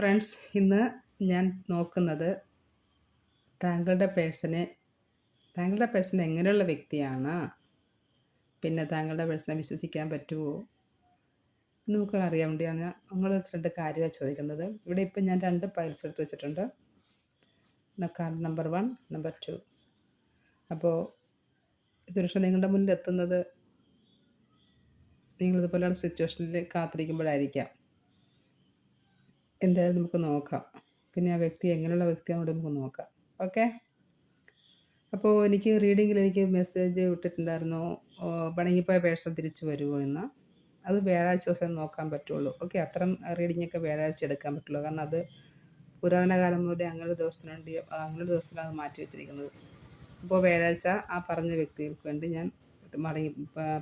Friends ഇന്ന് ഞാൻ നോക്കുന്നത് താങ്കളുടെ പേഴ്സണെ താങ്കളുടെ പേഴ്സൺ എങ്ങനെയുള്ള വ്യക്തിയാണ്? പിന്നെ താങ്കളുടെ പേഴ്സണെ വിശ്വസിക്കാൻ പറ്റുമോ നമുക്ക് അറിയാൻ വേണ്ടിയാണ് നിങ്ങൾ രണ്ട് കാര്യമാണ് ചോദിക്കുന്നത്. ഇവിടെ ഇപ്പം ഞാൻ രണ്ട് പൈൽസ് എടുത്ത് വെച്ചിട്ടുണ്ട്. Card number one number two അപ്പോൾ ഇതൊരുപക്ഷെ നിങ്ങളുടെ മുന്നിൽ എത്തുന്നത് നിങ്ങളിതുപോലെയുള്ള സിറ്റുവേഷനിൽ കാത്തിരിക്കുമ്പോഴായിരിക്കാം. എന്തായാലും നമുക്ക് നോക്കാം. പിന്നെ ആ വ്യക്തി എങ്ങനെയുള്ള വ്യക്തിയാണെന്ന് നമുക്ക് നോക്കാം. ഓക്കെ? അപ്പോൾ എനിക്ക് റീഡിങ്ങിൽ എനിക്ക് മെസ്സേജ് വിട്ടിട്ടുണ്ടായിരുന്നു പണങ്ങിപ്പോയ പേഴ്സൺ തിരിച്ചു വരുമോ എന്ന്. അത് വ്യാഴാഴ്ച ദിവസം നോക്കാൻ പറ്റുള്ളൂ. ഓക്കെ അത്തരം റീഡിംഗ് ഒക്കെ വ്യാഴാഴ്ച എടുക്കാൻ പറ്റുള്ളൂ. കാരണം അത് പുരാതന കാലം മുതലേ അങ്ങനെ ഒരു ദിവസത്തിന് വേണ്ടി അങ്ങനെ ഒരു അത് മാറ്റി വെച്ചിരിക്കുന്നത്. അപ്പോൾ വ്യാഴാഴ്ച ആ പറഞ്ഞ വ്യക്തികൾക്ക് വേണ്ടി ഞാൻ മടങ്ങി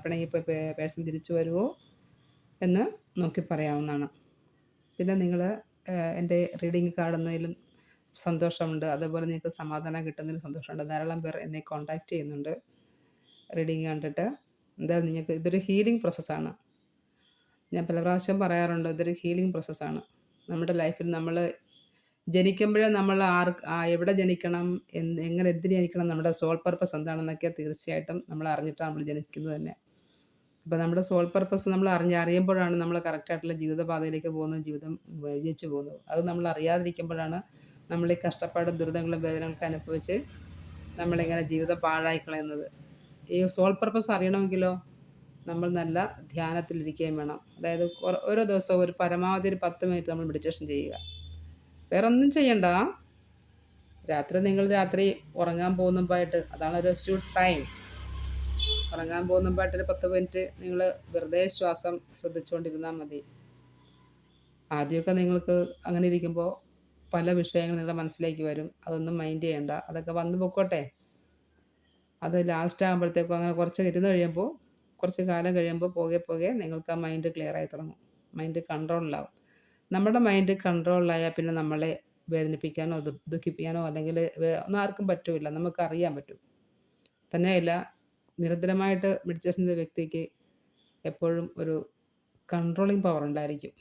പിണങ്ങിപ്പോയ പേഴ്സൺ തിരിച്ചു വരുമോ എന്ന് നോക്കി പറയാവുന്നതാണ്. പിന്നെ നിങ്ങൾ എന്റെ റീഡിങ് കാണുന്നതിലും സന്തോഷമുണ്ട്. അതേപോലെ നിങ്ങൾക്ക് സമാധാനം കിട്ടുന്നതിലും സന്തോഷമുണ്ട്. ധാരാളം പേർ എന്നെ കോൺടാക്റ്റ് ചെയ്യുന്നുണ്ട്. റീഡിങ് കണ്ടിട്ട്. എന്തായാലും നിങ്ങൾക്ക് ഇതൊരു ഹീലിംഗ് പ്രോസസ്സാണ് ഞാൻ പല പ്രാവശ്യം പറയാറുണ്ട് ഇതൊരു ഹീലിംഗ് പ്രോസസ്സാണ് നമ്മുടെ ലൈഫിൽ നമ്മൾ ജനിക്കുമ്പോഴേ നമ്മൾ ആർ എവിടെ ജനിക്കണം എന്ത് എങ്ങനെ എന്തിന് ജനിക്കണം നമ്മുടെ സോൾ പർപ്പസ് എന്താണെന്നൊക്കെ തീർച്ചയായിട്ടും നമ്മൾ അറിഞ്ഞിട്ടാണ് നമ്മൾ ജനിക്കുന്നത് തന്നെ. അപ്പോൾ നമ്മുടെ സോൾ പർപ്പസ് നമ്മൾ അറിഞ്ഞ് അറിയുമ്പോഴാണ് നമ്മൾ കറക്റ്റായിട്ടുള്ള ജീവിതപാതയിലേക്ക് പോകുന്നത് ജീവിതം വിജയിച്ച് പോകുന്നത്. അത് നമ്മൾ അറിയാതിരിക്കുമ്പോഴാണ് നമ്മൾ ഈ കഷ്ടപ്പാടും ദുരിതങ്ങളും വേദനകളൊക്കെ അനുഭവിച്ച് നമ്മളിങ്ങനെ ജീവിതം പാഴായി കളയുന്നത്. ഈ സോൾ പർപ്പസ് അറിയണമെങ്കിലോ നമ്മൾ നല്ല ധ്യാനത്തിലിരിക്കുകയും വേണം. അതായത് ഓരോ ദിവസവും ഒരു പരമാവധി ഒരു പത്ത് മിനിറ്റ് നമ്മൾ മെഡിറ്റേഷൻ ചെയ്യുക. വേറെ ഒന്നും ചെയ്യണ്ട. രാത്രി നിങ്ങൾ രാത്രി ഉറങ്ങാൻ പോകുന്നതായിട്ട് അതാണ് ഒരു സ്യൂട്ട് ടൈം ഉറങ്ങാൻ പോകുന്ന ഒരു പത്ത് മിനിറ്റ് നിങ്ങൾ വെറുതെ ശ്വാസം ശ്രദ്ധിച്ചുകൊണ്ടിരുന്നാൽ മതി. ആദ്യമൊക്കെ നിങ്ങൾക്ക് അങ്ങനെ ഇരിക്കുമ്പോൾ പല വിഷയങ്ങൾ നിങ്ങളുടെ മനസ്സിലേക്ക് വരും. അതൊന്നും മൈൻഡ് ചെയ്യണ്ട. അതൊക്കെ വന്നു പൊക്കോട്ടെ. അത് ലാസ്റ്റ് ആകുമ്പോഴത്തേക്കും അങ്ങനെ കുറച്ച് ഇരുന്ന് കഴിയുമ്പോൾ കുറച്ച് കാലം കഴിയുമ്പോൾ പോകെ പോകെ നിങ്ങൾക്ക് ആ മൈൻഡ് ക്ലിയർ ആയി തുടങ്ങും. മൈൻഡ് കൺട്രോളിലാവും നമ്മുടെ മൈൻഡ് കൺട്രോളിലായാൽ പിന്നെ നമ്മളെ വേദനിപ്പിക്കാനോ ദുഃഖിപ്പിക്കാനോ അല്ലെങ്കിൽ ഒന്നും ആർക്കും പറ്റില്ല. നമുക്ക് അറിയാൻ പറ്റും. തന്നെയല്ല നിരന്തരമായിട്ട് മെഡിറ്റേഷൻ ചെയ്ത വ്യക്തിക്ക് എപ്പോഴും ഒരു കൺട്രോളിങ് പവർ ഉണ്ടായിരിക്കും.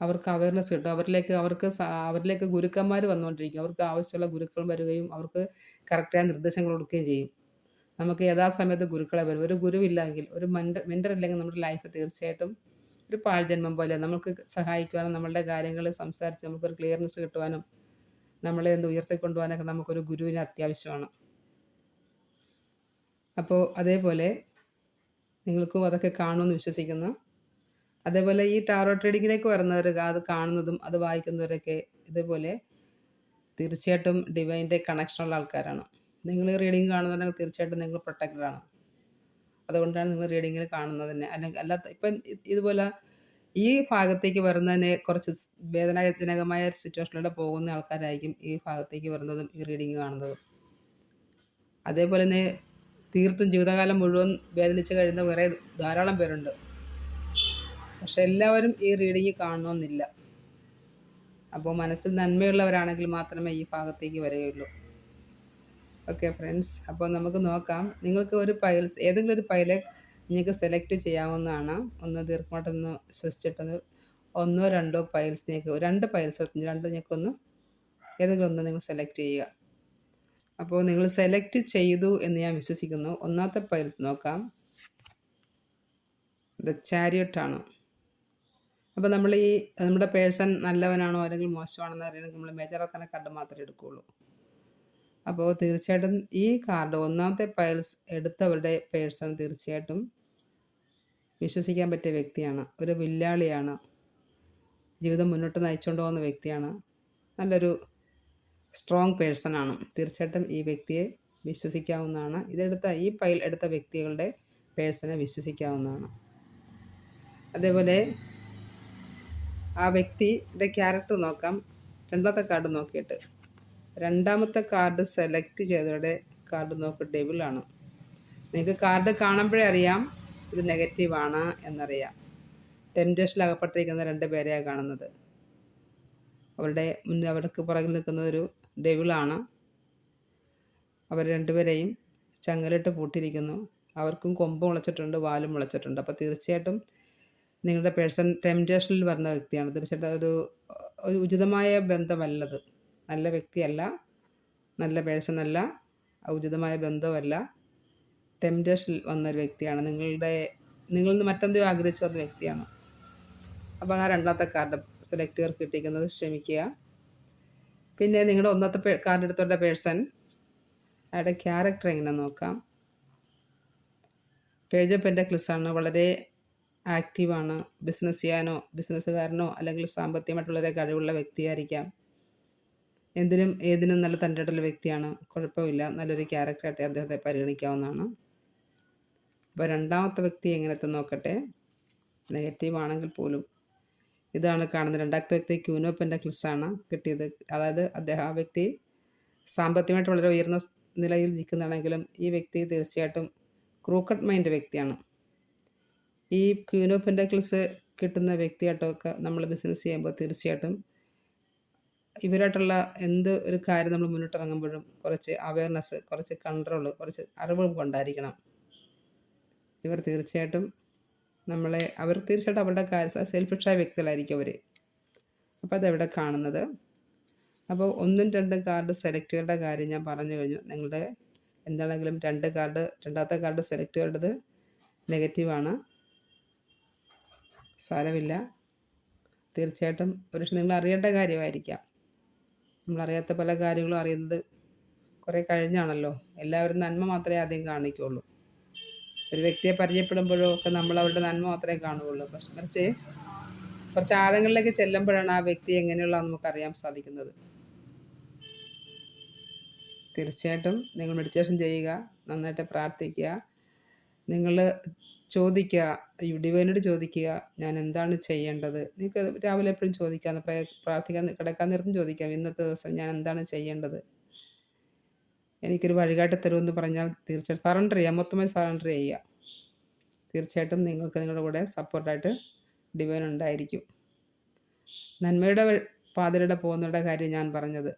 അവർക്ക് അവയർനെസ് കിട്ടും. അവരിലേക്ക് അവർക്ക് അവരിലേക്ക് ഗുരുക്കന്മാർ വന്നുകൊണ്ടിരിക്കും. അവർക്ക് ആവശ്യമുള്ള ഗുരുക്കൾ വരികയും അവർക്ക് കറക്റ്റായ നിർദ്ദേശങ്ങൾ കൊടുക്കുകയും ചെയ്യും. നമുക്ക് യഥാസമയത്ത് ഗുരുക്കളെ വരും. ഒരു ഗുരുവില്ലെങ്കിൽ ഒരു മെന്റർ മെന്റർ ഇല്ലെങ്കിൽ നമ്മുടെ ലൈഫ് തീർച്ചയായിട്ടും ഒരു പാഴ്ജന്മം പോലെ നമുക്ക് സഹായിക്കുവാനും നമ്മളുടെ കാര്യങ്ങൾ സംസാരിച്ച് നമുക്കൊരു ക്ലിയർനെസ് കിട്ടുവാനും നമ്മളെ എന്ത് ഉയർത്തിക്കൊണ്ടുപോകാനൊക്കെ നമുക്കൊരു ഗുരുവിന് അത്യാവശ്യമാണ്. അപ്പോൾ അതേപോലെ നിങ്ങൾക്കും അതൊക്കെ കാണുമെന്ന് വിശ്വസിക്കുന്നു. അതേപോലെ ഈ ടാറോ ട്രേഡിങ്ങിലേക്ക് വരുന്നവർ അത് കാണുന്നതും അത് വായിക്കുന്നവരൊക്കെ ഇതേപോലെ തീർച്ചയായിട്ടും ഡിവൈന്റെ കണക്ഷനുള്ള ആൾക്കാരാണ്. നിങ്ങൾ റീഡിങ് കാണുന്നുണ്ടെങ്കിൽ തീർച്ചയായിട്ടും നിങ്ങൾ പ്രൊട്ടക്റ്റഡ് ആണ്. അതുകൊണ്ടാണ് നിങ്ങൾ റീഡിങ്ങിൽ കാണുന്നത് തന്നെ. അല്ലെങ്കിൽ അല്ലാത്ത ഇപ്പം ഇതുപോലെ ഈ ഭാഗത്തേക്ക് വരുന്നതിനെ കുറച്ച് വേദനാജനകമായ സിറ്റുവേഷനിലൂടെ പോകുന്ന ആൾക്കാരായിരിക്കും ഈ ഭാഗത്തേക്ക് വരുന്നതും ഈ റീഡിങ് കാണുന്നതും. അതേപോലെ തന്നെ തീർത്തും ജീവിതകാലം മുഴുവൻ വേദനിച്ച് കഴിയുന്ന വേറെ ധാരാളം പേരുണ്ട്. പക്ഷെ എല്ലാവരും ഈ റീഡിങ് കാണണമെന്നില്ല. അപ്പോൾ മനസ്സിൽ നന്മയുള്ളവരാണെങ്കിൽ മാത്രമേ ഈ ഭാഗത്തേക്ക് വരികയുള്ളൂ. ഓക്കെ ഫ്രണ്ട്സ് അപ്പോൾ നമുക്ക് നോക്കാം. നിങ്ങൾക്ക് ഒരു പൈൽസ് ഏതെങ്കിലും ഒരു പൈലെ നിങ്ങൾക്ക് സെലക്ട് ചെയ്യാവുന്നതാണ്. ഒന്ന് ദീർഘമായിട്ടൊന്ന് ശ്വസിച്ചിട്ടൊന്ന് ഒന്നോ രണ്ടോ പൈൽസ് നിങ്ങൾക്ക് രണ്ട് പൈൽസ് രണ്ട് നിങ്ങൾക്കൊന്ന് ഏതെങ്കിലും ഒന്ന് നിങ്ങൾ സെലക്ട് ചെയ്യുക. അപ്പോൾ നിങ്ങൾ സെലക്ട് ചെയ്തു എന്ന് ഞാൻ വിശ്വസിക്കുന്നു. ഒന്നാമത്തെ പൈൽസ് നോക്കാം. ദ ചാരിയട്ടാണ് അപ്പോൾ നമ്മൾ ഈ നമ്മുടെ പേഴ്സൺ നല്ലവനാണോ അല്ലെങ്കിൽ മോശമാണെന്ന് അറിയണമെങ്കിൽ നമ്മൾ മേജറാത്തന്നെ കാർഡ് മാത്രമേ എടുക്കുകയുള്ളൂ. അപ്പോൾ തീർച്ചയായിട്ടും ഈ കാർഡ് ഒന്നാമത്തെ പൈൽസ് എടുത്തവരുടെ പേഴ്സൺ തീർച്ചയായിട്ടും വിശ്വസിക്കാൻ പറ്റിയ വ്യക്തിയാണ്. ഒരു വില്ലാളിയാണ്. ജീവിതം മുന്നോട്ട് നയിച്ചുകൊണ്ട് പോകുന്ന വ്യക്തിയാണ്. നല്ലൊരു സ്ട്രോങ് ആണ്. തീർച്ചയായിട്ടും ഈ വ്യക്തിയെ വിശ്വസിക്കാവുന്നതാണ്. ഇതെടുത്ത ഈ ഫയൽ എടുത്ത വ്യക്തികളുടെ പേഴ്സണെ വിശ്വസിക്കാവുന്നതാണ്. അതേപോലെ ആ വ്യക്തിയുടെ ക്യാരക്ടർ നോക്കാം. രണ്ടാമത്തെ കാർഡ് നോക്കിയിട്ട്. രണ്ടാമത്തെ കാർഡ് സെലക്ട് ചെയ്തവരുടെ കാർഡ് നോക്കി ആണ്. നിങ്ങൾക്ക് കാർഡ് കാണുമ്പോഴേ അറിയാം ഇത് നെഗറ്റീവാണ് എന്നറിയാം. ടെംപ്റ്റേഷനിൽ അകപ്പെട്ടിരിക്കുന്ന രണ്ട് പേരെയാണ് കാണുന്നത്. അവരുടെ മുന്നിൽ അവർക്ക് പുറകിൽ നിൽക്കുന്ന ഒരു ഡെവിളാണ് അവർ രണ്ടുപേരെയും ചങ്ങലിട്ട് പൂട്ടിയിരിക്കുന്നു. അവർക്കും കൊമ്പ് മുളച്ചിട്ടുണ്ട് വാലും മുളച്ചിട്ടുണ്ട്. അപ്പോൾ തീർച്ചയായിട്ടും നിങ്ങളുടെ പേഴ്സൺ ടെംപ്റ്റേഷനിൽ വരുന്ന വ്യക്തിയാണ്. തീർച്ചയായിട്ടും ഒരു ഒരു ഉചിതമായ ബന്ധമല്ലത്. നല്ല വ്യക്തിയല്ല നല്ല പേഴ്സണല്ല ഉചിതമായ ബന്ധമല്ല. ടെംപ്റ്റേഷനിൽ വന്നൊരു വ്യക്തിയാണ്. നിങ്ങളുടെ നിങ്ങളിൽ നിന്ന് മറ്റെന്തോ ആഗ്രഹിച്ചു വന്ന വ്യക്തിയാണ്. അപ്പോൾ ആ രണ്ടാമത്തെ കാർഡ് സെലക്ട് ചെയ്ത് കിട്ടിയിരിക്കുന്നത്. ക്ഷമിക്കുക. പിന്നെ നിങ്ങളുടെ ഒന്നത്തെ കാർഡ് എടുത്തോണ്ട പേഴ്സൺ അയാളുടെ ക്യാരക്ടർ എങ്ങനെ നോക്കാം? പേജ് ഓഫ് പെന്റക്ലിസാണ് വളരെ ആക്റ്റീവാണ് ബിസിനസ് ചെയ്യാനോ ബിസിനസ്സുകാരനോ അല്ലെങ്കിൽ സാമ്പത്തികമായിട്ടുള്ളതേ കഴിവുള്ള വ്യക്തിയായിരിക്കാം. എന്തിനും ഏതിനും നല്ല തന്റെടുള്ള വ്യക്തിയാണ്. കുഴപ്പമില്ല. നല്ലൊരു ക്യാരക്ടറായിട്ട് അദ്ദേഹത്തെ പരിഗണിക്കാവുന്നതാണ്. അപ്പോൾ രണ്ടാമത്തെ വ്യക്തി എങ്ങനത്തെ നോക്കട്ടെ? നെഗറ്റീവ് ആണെങ്കിൽ പോലും ഇതാണ് കാണുന്നത്. രണ്ടാമത്തെ വ്യക്തി ക്യൂനോ ആണ് കിട്ടിയത്. അതായത് അദ്ദേഹം ആ വ്യക്തി സാമ്പത്തികമായിട്ട് വളരെ ഉയർന്ന നിലയിൽ നിൽക്കുന്നതാണെങ്കിലും ഈ വ്യക്തി തീർച്ചയായിട്ടും ക്രൂക്കഡ് മൈൻഡ് വ്യക്തിയാണ്. ഈ ക്യൂനോ പെൻഡക്ലിസ് കിട്ടുന്ന വ്യക്തിയായിട്ടൊക്കെ നമ്മൾ ബിസിനസ് ചെയ്യുമ്പോൾ തീർച്ചയായിട്ടും ഇവരായിട്ടുള്ള എന്ത് ഒരു കാര്യം നമ്മൾ മുന്നിട്ടിറങ്ങുമ്പോഴും കുറച്ച് അവയർനെസ് കുറച്ച് കൺട്രോൾ കുറച്ച് അറിവ് കൊണ്ടായിരിക്കണം. ഇവർ തീർച്ചയായിട്ടും നമ്മളെ അവർ തീർച്ചയായിട്ടും അവരുടെ സെൽഫിഷായ വ്യക്തികളായിരിക്കും അവർ അപ്പോൾ അതെവിടെ കാണുന്നത്? അപ്പോൾ ഒന്നും രണ്ടും കാർഡ് സെലക്റ്റുകളുടെ കാര്യം ഞാൻ പറഞ്ഞു കഴിഞ്ഞു. നിങ്ങളുടെ എന്താണെങ്കിലും രണ്ട് കാർഡ് രണ്ടാമത്തെ കാർഡ് സെലക്ട് ചെയ്യേണ്ടത് നെഗറ്റീവാണ് സാരമില്ല. തീർച്ചയായിട്ടും ഒരു നിങ്ങൾ അറിയേണ്ട കാര്യമായിരിക്കാം. നമ്മളറിയാത്ത പല കാര്യങ്ങളും അറിയുന്നത് കുറേ കഴിഞ്ഞാണല്ലോ. എല്ലാവരും നന്മ മാത്രമേ ആദ്യം കാണിക്കുള്ളൂ. ഒരു വ്യക്തിയെ പരിചയപ്പെടുമ്പോഴോ ഒക്കെ നമ്മൾ അവരുടെ നന്മ മാത്രമേ കാണുകയുള്ളൂ. പക്ഷെ മറിച്ച് കുറച്ച് ആഴങ്ങളിലേക്ക് ചെല്ലുമ്പോഴാണ് ആ വ്യക്തി എങ്ങനെയുള്ള നമുക്കറിയാൻ സാധിക്കുന്നത്. തീർച്ചയായിട്ടും നിങ്ങൾ മെഡിറ്റേഷൻ ചെയ്യുക നന്നായിട്ട് പ്രാർത്ഥിക്കുക നിങ്ങൾ ചോദിക്കുക ഡിവൈനോട് ചോദിക്കുക ഞാൻ എന്താണ് ചെയ്യേണ്ടത്? നിങ്ങൾക്ക് രാവിലെ എപ്പോഴും ചോദിക്കാം പ്രാർത്ഥിക്കാൻ കിടക്കാൻ നേരത്തും ചോദിക്കാം. ഇന്നത്തെ ദിവസം ഞാൻ എന്താണ് ചെയ്യേണ്ടത്? എനിക്കൊരു വഴികാട്ടി തരുമെന്ന് പറഞ്ഞാൽ തീർച്ചയായിട്ടും സറണ്ടർ ചെയ്യുക മൊത്തമായി സറണ്ടർ ചെയ്യുക. തീർച്ചയായിട്ടും നിങ്ങൾക്ക് നിങ്ങളുടെ കൂടെ സപ്പോർട്ടായിട്ട് ഡിവൈൻ ഉണ്ടായിരിക്കും. നന്മയുടെ പാതിരയുടെ പോകുന്നവരുടെ കാര്യം ഞാൻ പറഞ്ഞത്.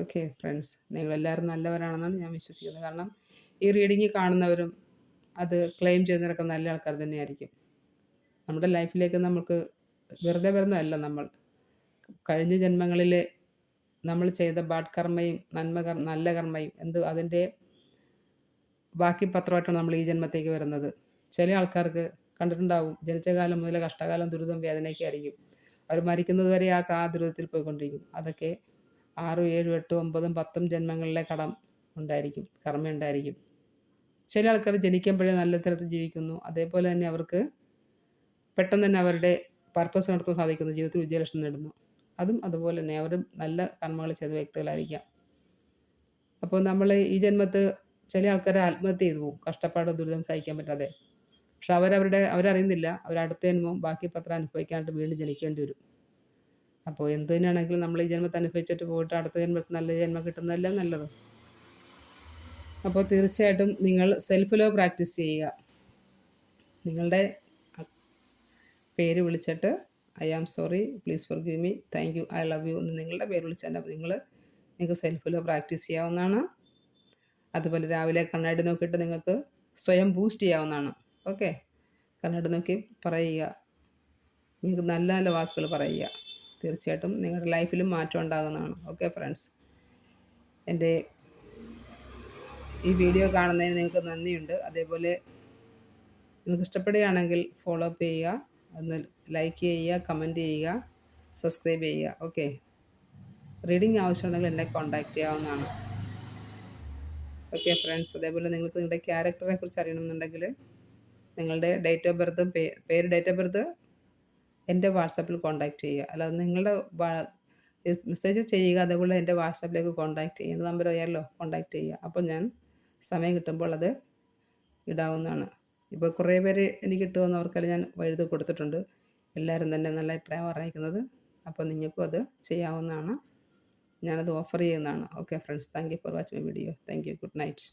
ഓക്കെ ഫ്രണ്ട്സ് നിങ്ങളെല്ലാവരും നല്ലവരാണെന്നാണ് ഞാൻ വിശ്വസിക്കുന്നത്. കാരണം ഈ റീഡിങ് കാണുന്നവരും അത് ക്ലെയിം ചെയ്യുന്നവരൊക്കെ നല്ല ആൾക്കാർ തന്നെയായിരിക്കും. നമ്മുടെ ലൈഫിലേക്ക് നമുക്ക് വെറുതെ വരുന്നതല്ല നമ്മൾ. കഴിഞ്ഞ ജന്മങ്ങളിൽ നമ്മൾ ചെയ്ത ബാഡ് കർമ്മയും നന്മ നല്ല കർമ്മയും എന്ത് അതിന്റെ ബാക്കി പത്രമായിട്ടാണ് നമ്മൾ ഈ ജന്മത്തേക്ക് വരുന്നത്. ചില ആൾക്കാർക്ക് കണ്ടിട്ടുണ്ടാവും ജനിച്ച കാലം മുതൽ കഷ്ടകാലം ദുരിതം വേദനയൊക്കെ ആയിരിക്കും. അവർ മരിക്കുന്നത് വരെ ആ കാ ദുരിതത്തിൽ പോയിക്കൊണ്ടിരിക്കും. അതൊക്കെ ആറും ഏഴും എട്ടും ഒമ്പതും പത്തും ജന്മങ്ങളിലെ കടം ഉണ്ടായിരിക്കും കർമ്മ ഉണ്ടായിരിക്കും. ചില ആൾക്കാർ ജനിക്കുമ്പോഴേ നല്ല തരത്തിൽ ജീവിക്കുന്നു. അതേപോലെ തന്നെ അവർക്ക് പെട്ടെന്ന് തന്നെ അവരുടെ പർപ്പസ് നടത്താൻ സാധിക്കുന്നു. ജീവിതത്തിൽ വിജയലക്ഷ്യം നേടുന്നു. അതും അതുപോലെ തന്നെ അവരും നല്ല കർമ്മങ്ങൾ ചെയ്ത വ്യക്തികളായിരിക്കാം. അപ്പോൾ നമ്മൾ ഈ ജന്മത്ത് ചില ആൾക്കാർ ആത്മഹത്യ ചെയ്തു പോകും. കഷ്ടപ്പാട് ദുരിതം സഹിക്കാൻ പറ്റാതെ. പക്ഷെ അവരവരുടെ അവരറിയുന്നില്ല. അവരടുത്ത ജന്മം ബാക്കി പത്രം അനുഭവിക്കാനായിട്ട് വീണ്ടും ജനിക്കേണ്ടി വരും. അപ്പോൾ എന്ത് തന്നെയാണെങ്കിലും നമ്മൾ ഈ ജന്മത്തെ അനുഭവിച്ചിട്ട് പോയിട്ട് അടുത്ത ജന്മത്തിൽ നല്ല ജന്മം കിട്ടുന്നതല്ല നല്ലത്? അപ്പോൾ തീർച്ചയായിട്ടും നിങ്ങൾ സെൽഫ് ലവ് പ്രാക്ടീസ് ചെയ്യുക. നിങ്ങളുടെ പേര് വിളിച്ചിട്ട് I am sorry. Please forgive me. Thank you. I love you എന്ന് നിങ്ങളുടെ പേര് വിളിച്ചാൽ നിങ്ങൾ നിങ്ങൾക്ക് സെൽഫ് ലോ പ്രാക്ടീസ് ചെയ്യാവുന്നതാണ്. അതുപോലെ രാവിലെ കണ്ണാടി നോക്കിയിട്ട് നിങ്ങൾക്ക് സ്വയം ബൂസ്റ്റ് ചെയ്യാവുന്നതാണ്. ഓക്കെ? കണ്ണാടി നോക്കി പറയുക. നിങ്ങൾക്ക് നല്ല നല്ല വാക്കുകൾ പറയുക. തീർച്ചയായിട്ടും നിങ്ങളുടെ ലൈഫിലും മാറ്റം ഉണ്ടാകുന്നതാണ്. Okay friends? എന്റെ ഈ വീഡിയോ കാണുന്നതിന് നിങ്ങൾക്ക് നന്ദിയുണ്ട്. അതേപോലെ നിങ്ങൾക്ക് ഇഷ്ടപ്പെടുകയാണെങ്കിൽ ഫോളോ അപ്പ് ചെയ്യുക. ഒന്ന് ലൈക്ക് ചെയ്യുക കമന്റ് ചെയ്യുക സബ്സ്ക്രൈബ് ചെയ്യുക. ഓക്കെ റീഡിങ് ആവശ്യമുണ്ടെങ്കിൽ എന്നെ കോൺടാക്റ്റ് ചെയ്യാവുന്നതാണ്. ഓക്കെ ഫ്രണ്ട്സ് അതേപോലെ നിങ്ങൾക്ക് നിങ്ങളുടെ ക്യാരക്ടറെ കുറിച്ച് അറിയണമെന്നുണ്ടെങ്കിൽ നിങ്ങളുടെ ഡേറ്റ് ഓഫ് ബർത്ത് പേര് ഡേറ്റ് ഓഫ് ബർത്ത് എന്റെ വാട്സാപ്പിൽ കോൺടാക്റ്റ് ചെയ്യുക. അല്ലാതെ നിങ്ങളുടെ മെസ്സേജ് ചെയ്യുക അതേപോലെ എന്റെ വാട്സാപ്പിലേക്ക് കോൺടാക്റ്റ് ചെയ്യുക. നമ്പർ അറിയാമല്ലോ കോൺടാക്റ്റ് ചെയ്യുക. അപ്പോൾ ഞാൻ സമയം കിട്ടുമ്പോൾ അത് ഇടാവുന്നതാണ്. ഇപ്പോൾ കുറേ പേര് എനിക്ക് കിട്ടുമെന്നവർക്കെല്ലാം ഞാൻ വഴുതി കൊടുത്തിട്ടുണ്ട്. എല്ലാവരും തന്നെ നല്ല അഭിപ്രായം പറഞ്ഞിരിക്കുന്നത് അപ്പോൾ നിങ്ങൾക്കും അത് ചെയ്യാവുന്നതാണ്. ഞാനത് ഓഫർ ചെയ്യുന്നതാണ്. Okay friends. Thank you for watch my video. Thank you. Good night.